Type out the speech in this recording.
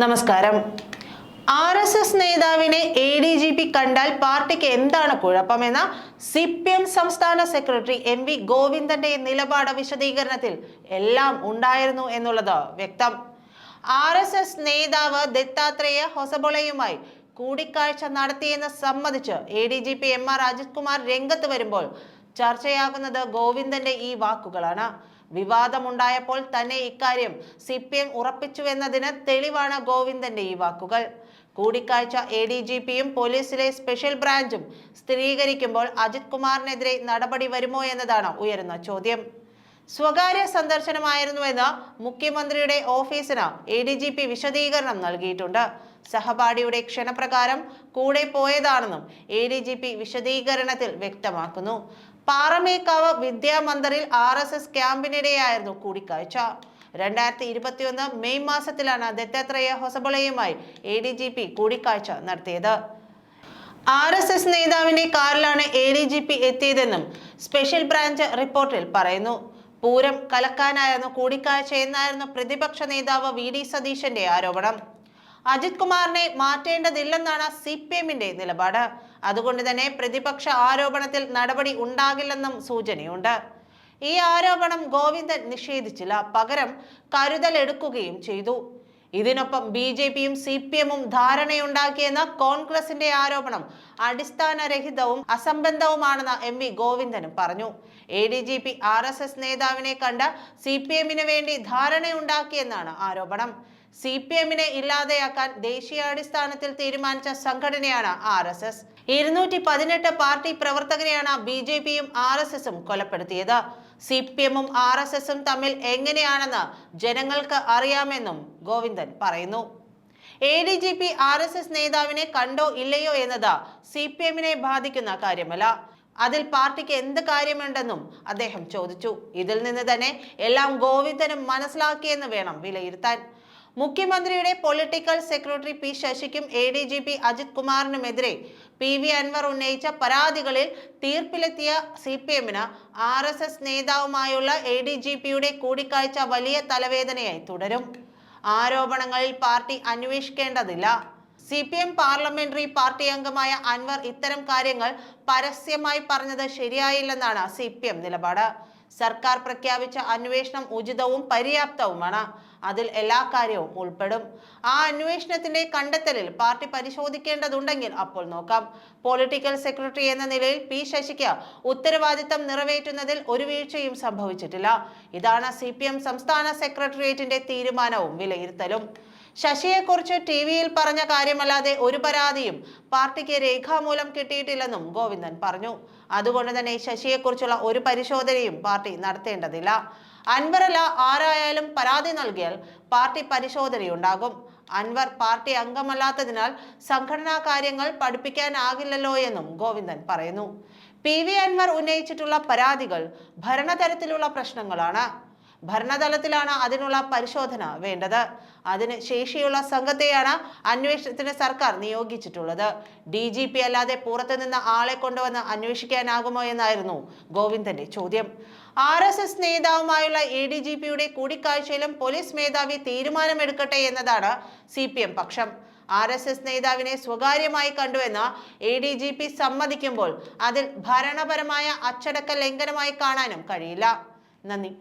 നമസ്കാരം. R S S നേതാവിനെ A D G P കണ്ടാൽ പാർട്ടിക്ക് എന്താണ് കുഴപ്പമെന്ന സി പി എം സംസ്ഥാന സെക്രട്ടറി എം വി ഗോവിന്ദന്റെ നിലപാട് വിശദീകരണത്തിൽ എല്ലാം ഉണ്ടായിരുന്നു എന്നുള്ളത് വ്യക്തം. ആർ എസ് എസ് നേതാവ് ദത്താത്രേയ ഹൊസബൊളയുമായി കൂടിക്കാഴ്ച നടത്തിയെന്ന് സമ്മതിച്ച് A D G P M R Ajith Kumar രംഗത്ത് വരുമ്പോൾ ചർച്ചയാകുന്നത് ഗോവിന്ദന്റെ ഈ വാക്കുകളാണ്. വിവാദമുണ്ടായപ്പോൾ തന്നെ ഇക്കാര്യം സി പി എം ഉറപ്പിച്ചുവെന്നതിന് തെളിവാണ് ഗോവിന്ദന്റെ ഈ വാക്കുകൾ. കൂടിക്കാഴ്ച എ ഡി ജി പിയും പോലീസിലെ സ്പെഷ്യൽ ബ്രാഞ്ചും സ്ഥിരീകരിക്കുമ്പോൾ അജിത് കുമാറിനെതിരെ നടപടി വരുമോ എന്നതാണ് ഉയരുന്ന ചോദ്യം. സ്വകാര്യ സന്ദർശനമായിരുന്നുവെന്ന് മുഖ്യമന്ത്രിയുടെ ഓഫീസിന് എ ഡി ജി പി വിശദീകരണം നൽകിയിട്ടുണ്ട്. സഹപാഠിയുടെ ക്ഷണപ്രകാരം കൂടെ പോയതാണെന്നും എ ഡി ജി പി വിശദീകരണത്തിൽ വ്യക്തമാക്കുന്നു. പാറമേക്കാവ് വിദ്യാമന്ദറിൽ ആർ എസ് എസ് ക്യാമ്പിനിടെയായിരുന്നു കൂടിക്കാഴ്ച. രണ്ടായിരത്തി ഇരുപത്തിയൊന്ന് മെയ് മാസത്തിലാണ് ദത്താത്രേയ ഹൊസബളയുമായി എ ഡി ജി പി കൂടിക്കാഴ്ച നടത്തിയത്. ആർ എസ് എസ് നേതാവിന്റെ കാറിലാണ് എ ഡി ജി പി എത്തിയതെന്നും സ്പെഷ്യൽ ബ്രാഞ്ച് റിപ്പോർട്ടിൽ പറയുന്നു. പൂരം കലക്കാനായിരുന്നു കൂടിക്കാഴ്ച എന്നായിരുന്നു പ്രതിപക്ഷ നേതാവ് വി ഡി സതീശന്റെ ആരോപണം. അജിത് കുമാറിനെ മാറ്റേണ്ടതില്ലെന്നാണ് സി പി എമ്മിന്റെ നിലപാട്. അതുകൊണ്ട് തന്നെ പ്രതിപക്ഷ ആരോപണത്തിൽ നടപടി ഉണ്ടാകില്ലെന്നും സൂചനയുണ്ട്. ഈ ആരോപണം ഗോവിന്ദൻ നിഷേധിച്ചില്ല. പകരം കരുതലെടുക്കുകയും ചെയ്തു. ഇതിനൊപ്പം ബി ജെ പിയും സി പി എമ്മും ധാരണയുണ്ടാക്കിയെന്ന കോൺഗ്രസിന്റെ ആരോപണം അടിസ്ഥാനരഹിതവും അസംബന്ധവുമാണെന്ന് എം വി ഗോവിന്ദനും പറഞ്ഞു. A D G P R S S നേതാവിനെ കണ്ട സി പി എമ്മിന് വേണ്ടി ധാരണയുണ്ടാക്കിയെന്നാണ് ആരോപണം. സി പി എമ്മിനെ ഇല്ലാതെയാക്കാൻ ദേശീയാടിസ്ഥാനത്തിൽ തീരുമാനിച്ച സംഘടനയാണ് ആർ എസ് എസ്. ഇരുന്നൂറ്റി പതിനെട്ട് പാർട്ടി പ്രവർത്തകരെയാണ് ബി ജെ പിയും ആർ എസ് എസും കൊലപ്പെടുത്തിയത്. സി പി എമ്മും ആർ എസ് എസും തമ്മിൽ എങ്ങനെയാണെന്ന് ജനങ്ങൾക്ക് അറിയാമെന്നും ഗോവിന്ദൻ പറയുന്നു. A D G P R S S നേതാവിനെ കണ്ടോ ഇല്ലയോ എന്നത് സി പി എമ്മിനെ ബാധിക്കുന്ന കാര്യമല്ല. അതിൽ പാർട്ടിക്ക് എന്ത് കാര്യമുണ്ടെന്നും അദ്ദേഹം ചോദിച്ചു. ഇതിൽ നിന്ന് തന്നെ എല്ലാം ഗോവിന്ദനും മനസ്സിലാക്കിയെന്ന് വേണം വിലയിരുത്താൻ. മുഖ്യമന്ത്രിയുടെ political secretary P ശശിക്കും A D G P Ajith കുമാറിനുമെതിരെ P V Anwar ഉന്നയിച്ച പരാതികളിൽ തീർപ്പിലെത്തിയ സി പി എമ്മിന് ആർ എസ് എസ് നേതാവുമായുള്ള എ ഡി ജി പിയുടെ കൂടിക്കാഴ്ച വലിയ തലവേദനയായി തുടരും. ആരോപണങ്ങളിൽ party അന്വേഷിക്കേണ്ടതില്ല. C P M parliamentary party അംഗമായ അൻവർ ഇത്തരം കാര്യങ്ങൾ പരസ്യമായി പറഞ്ഞത് ശരിയായില്ലെന്നാണ് സി പി എം നിലപാട്. സർക്കാർ പ്രഖ്യാപിച്ച അന്വേഷണം ഉചിതവും പര്യാപ്തവുമാണ്. അതിൽ എല്ലാ കാര്യവും ഉൾപ്പെടും. ആ അന്വേഷണത്തിന്റെ കണ്ടെത്തലിൽ പാർട്ടി പരിശോധിക്കേണ്ടതുണ്ടെങ്കിൽ അപ്പോൾ നോക്കാം. പൊളിറ്റിക്കൽ സെക്രട്ടറി എന്ന നിലയിൽ പി ശശിക്ക് ഉത്തരവാദിത്തം നിറവേറ്റുന്നതിൽ ഒരു വീഴ്ചയും സംഭവിച്ചിട്ടില്ല. ഇതാണ് സി സംസ്ഥാന സെക്രട്ടേറിയറ്റിന്റെ തീരുമാനവും വിലയിരുത്തലും. ശശിയെക്കുറിച്ച് ടി വിയിൽ പറഞ്ഞ കാര്യമല്ലാതെ ഒരു പരാതിയും പാർട്ടിക്ക് രേഖാമൂലം കിട്ടിയിട്ടില്ലെന്നും ഗോവിന്ദൻ പറഞ്ഞു. അതുകൊണ്ട് തന്നെ ശശിയെക്കുറിച്ചുള്ള ഒരു പരിശോധനയും പാർട്ടി നടത്തേണ്ടതില്ല. അൻവറല്ല ആരായാലും പരാതി നൽകിയാൽ പാർട്ടി പരിശോധനയുണ്ടാകും. അൻവർ പാർട്ടി അംഗമല്ലാത്തതിനാൽ സംഘടനാ കാര്യങ്ങൾ പഠിപ്പിക്കാനാകില്ലല്ലോ എന്നും ഗോവിന്ദൻ പറയുന്നു. പി വി അൻവർ ഉന്നയിച്ചിട്ടുള്ള പരാതികൾ ഭരണതരത്തിലുള്ള പ്രശ്നങ്ങളാണ്. ഭരണതലത്തിലാണ് അതിനുള്ള പരിശോധന വേണ്ടത്. അതിന് ശേഷിയുള്ള സംഘത്തെയാണ് അന്വേഷണത്തിന് സർക്കാർ നിയോഗിച്ചിട്ടുള്ളത്. ഡി ജി പി അല്ലാതെ പുറത്തുനിന്ന് ആളെ കൊണ്ടുവന്ന് അന്വേഷിക്കാനാകുമോ എന്നായിരുന്നു ഗോവിന്ദന്റെ ചോദ്യം. ആർ എസ് എസ് നേതാവുമായുള്ള എ ഡി ജി പിയുടെ കൂടിക്കാഴ്ചയിലും പോലീസ് മേധാവി തീരുമാനമെടുക്കട്ടെ എന്നതാണ് സി പി എം പക്ഷം. ആർ എസ് എസ് നേതാവിനെ സ്വകാര്യമായി കണ്ടുവെന്ന് എ ഡി ജി പി സമ്മതിക്കുമ്പോൾ അതിൽ ഭരണപരമായ അച്ചടക്ക ലംഘനമായി കാണാനും കഴിയില്ല. നന്ദി.